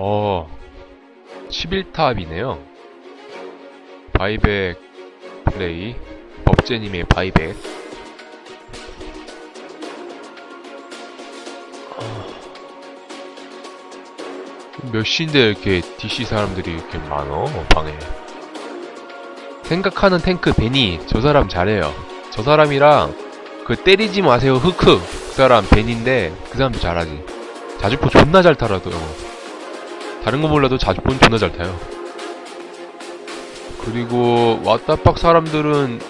어, 11탑이네요. 바이백 플레이. 법제님의 바이백. 아, 몇 시인데 이렇게 DC 사람들이 이렇게 많어, 방에. 생각하는 탱크 베니, 저 사람 잘해요. 저 사람이랑 그 때리지 마세요, 흑흑. 그 사람 베니인데, 그 사람도 잘하지. 자주포 존나 잘 타라더라고. 다른 거 몰라도 자주포는 존나 잘 타요. 그리고 왓다박 사람들은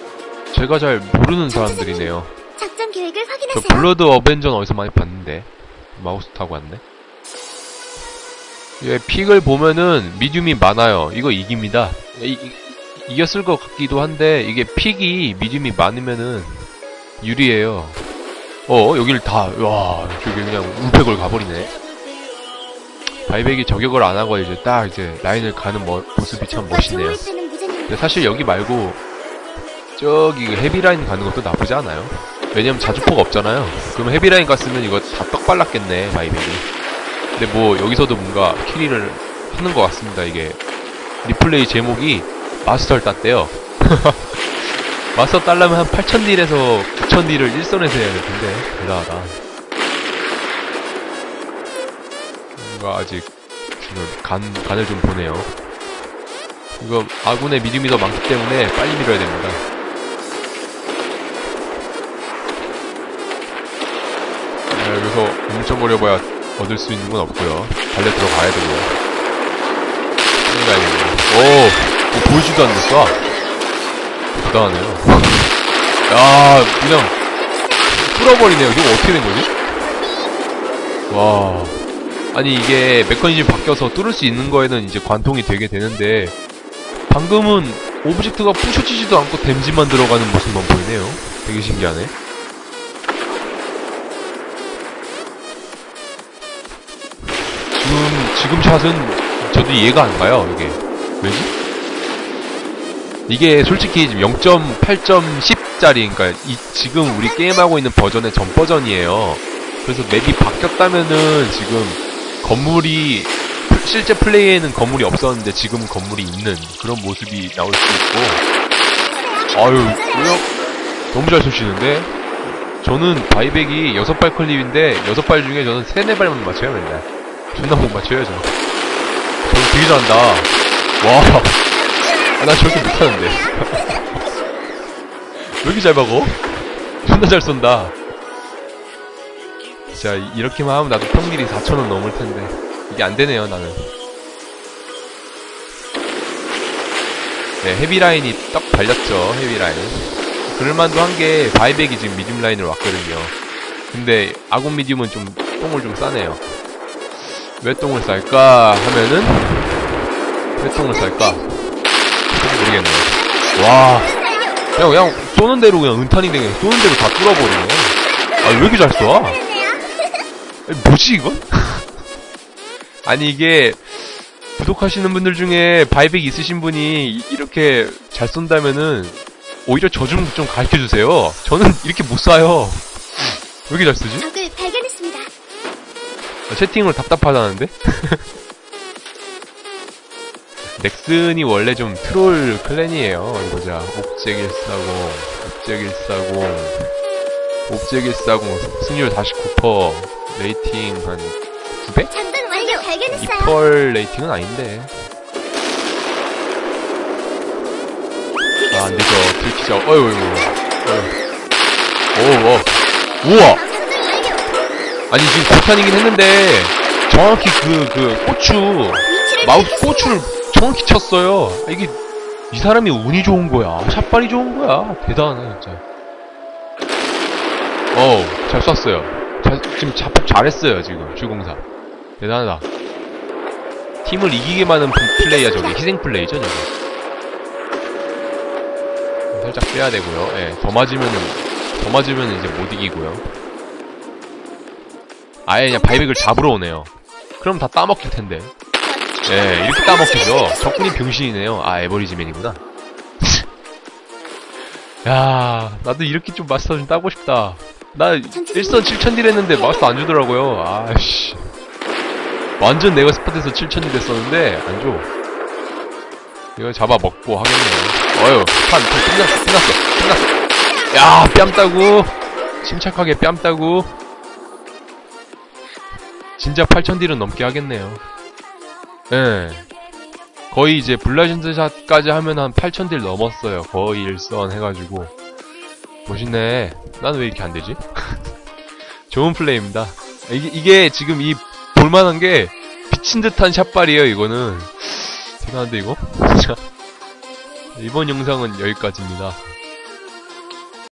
제가 잘 모르는 사람들이네요. 작전 계획을 저 확인하세요. 블러드 어벤져는 어디서 많이 봤는데 마우스 타고 왔네. 예, 픽을 보면은 미디움이 많아요. 이거 이깁니다. 이, 이- 이 겼을 것 같기도 한데 이게 픽이 미디움이 많으면은 유리해요. 어 여기를 다 와 저기 그냥 우백을 가버리네. 바이백이 저격을 안 하고 이제 딱 이제 라인을 가는 모, 모습이 참 멋있네요. 주는 무전입니다. 근데 사실 여기 말고 저기 그 헤비라인 가는 것도 나쁘지 않아요. 왜냐면 자주포가 없잖아요. 그럼 헤비라인 갔으면 이거 다 떡발랐겠네 바이백이. 근데 뭐 여기서도 뭔가 캐리를 하는 것 같습니다. 이게 리플레이 제목이 마스터를 땄대요. 마스터 딸려면 한 8000딜에서 9000딜을 일선에서 해야 될 텐데 대단하다. 뭔가 아직 간, 간을 좀 보네요. 이거 아군의 믿음이 더 많기 때문에 빨리 밀어야 됩니다. 네, 여기서 뭉쳐버려봐야 얻을 수 있는 건 없고요. 달려 들어가야 되고요. 빨리 가야 됩니다. 오! 뭐 보이지도 않는데 쏴! 대단하네요. 야, 그냥 뚫어버리네요. 이거 어떻게 된 거지? 와. 아니 이게 메커니즘이 바뀌어서 뚫을 수 있는 거에는 이제 관통이 되게 되는데 방금은 오브젝트가 부셔지지도 않고 댐지만 들어가는 모습만 보이네요. 되게 신기하네. 지금 지금 샷은 저도 이해가 안 가요. 이게 왜지? 이게 솔직히 지금 0.8.10짜리 그러니까 이, 지금 우리 게임하고 있는 버전의 전 버전이에요. 그래서 맵이 바뀌었다면은 지금 건물이 실제 플레이에는 건물이 없었는데 지금 건물이 있는 그런 모습이 나올 수 있고. 아유 너무 잘 쏘시는데? 저는 바이백이 6발 클립인데 6발 중에 저는 3, 4발만 맞춰요 맨날. 존나 못 맞춰요 저 저는 되게 잘한다 와 아, 나 저렇게 못하는데. 왜 이렇게 잘 박어? 존나 잘 쏜다 자 이렇게만 하면 나도 평딜이 4천원 넘을 텐데. 이게 안 되네요 나는. 네 헤비라인이 딱 발렸죠 헤비라인. 그럴만도 한 게 바이백이 지금 미디움 라인을 왔거든요. 근데 아군 미디움은 좀 똥을 좀 싸네요. 왜 똥을 쌀까 하면은 왜 똥을 쌀까? 모르겠네 와. 그냥 그냥 쏘는 대로 그냥 은탄이 되게 쏘는 대로 다 뚫어버리네. 아왜 이렇게 잘 쏴? 뭐지 이건? 아니 이게 구독하시는 분들 중에 바이백 있으신 분이 이- 이렇게 잘 쏜다면은 오히려 저 좀 좀 가르쳐 주세요. 저는 이렇게 못 쏴요. 왜 이렇게 잘 쓰지? 적을 발견했습니다. 아, 채팅으로 답답하다는데? 넥슨이 원래 좀 트롤 클랜이에요. 140, 옵젝 140, 옵젝 140, 승률 49%, 레이팅 한 900? 장전 완료. 발견했어요. 2펄 레이팅은 아닌데. 아, 안 되죠. 들키죠. 어휴, 어휴, 어휴. 오, 오. 우와! 아니, 지금 고탄이긴 했는데, 정확히 그, 그, 고추, 마우스. 고추를 정확히 쳤어요. 아, 이게, 이 사람이 운이 좋은 거야. 샷발이 좋은 거야. 대단하네, 진짜. 어우, 잘 쐈어요. 잘, 지금 자폭 잘했어요, 지금, 주공사. 대단하다. 팀을 이기게 하는 플레이야, 저게. 희생 플레이죠, 저게. 살짝 빼야 되고요. 예, 더 맞으면은, 더 맞으면 이제 못 이기고요. 아예 그냥 바이백을 잡으러 오네요. 그럼 다 따먹힐 텐데. 예, 이렇게 따먹히죠. 적군이 병신이네요. 아, 에버리지맨이구나. 야, 나도 이렇게 좀 마스터 좀 따고 싶다. 나 1선 7천딜 했는데 마스터 안 주더라고요. 아씨. 완전 내가 스팟에서 7천이 됐었는데 안 줘. 이거 잡아 먹고 하겠네요. 어휴, 판 끝났어, 끝났어, 끝났어. 야, 뺨 따고 침착하게 뺨 따고 진짜 8천 딜은 넘게 하겠네요. 예. 거의 이제 블라신드 샷까지 하면 한 8천 딜 넘었어요. 거의 일선 해가지고. 멋있네. 나는 왜 이렇게 안 되지? 좋은 플레이입니다. 이게, 이게 지금 이 볼만한 게 미친 듯한 샷발이에요, 이거는. 대단한데, 이거? 자, 이번 영상은 여기까지입니다.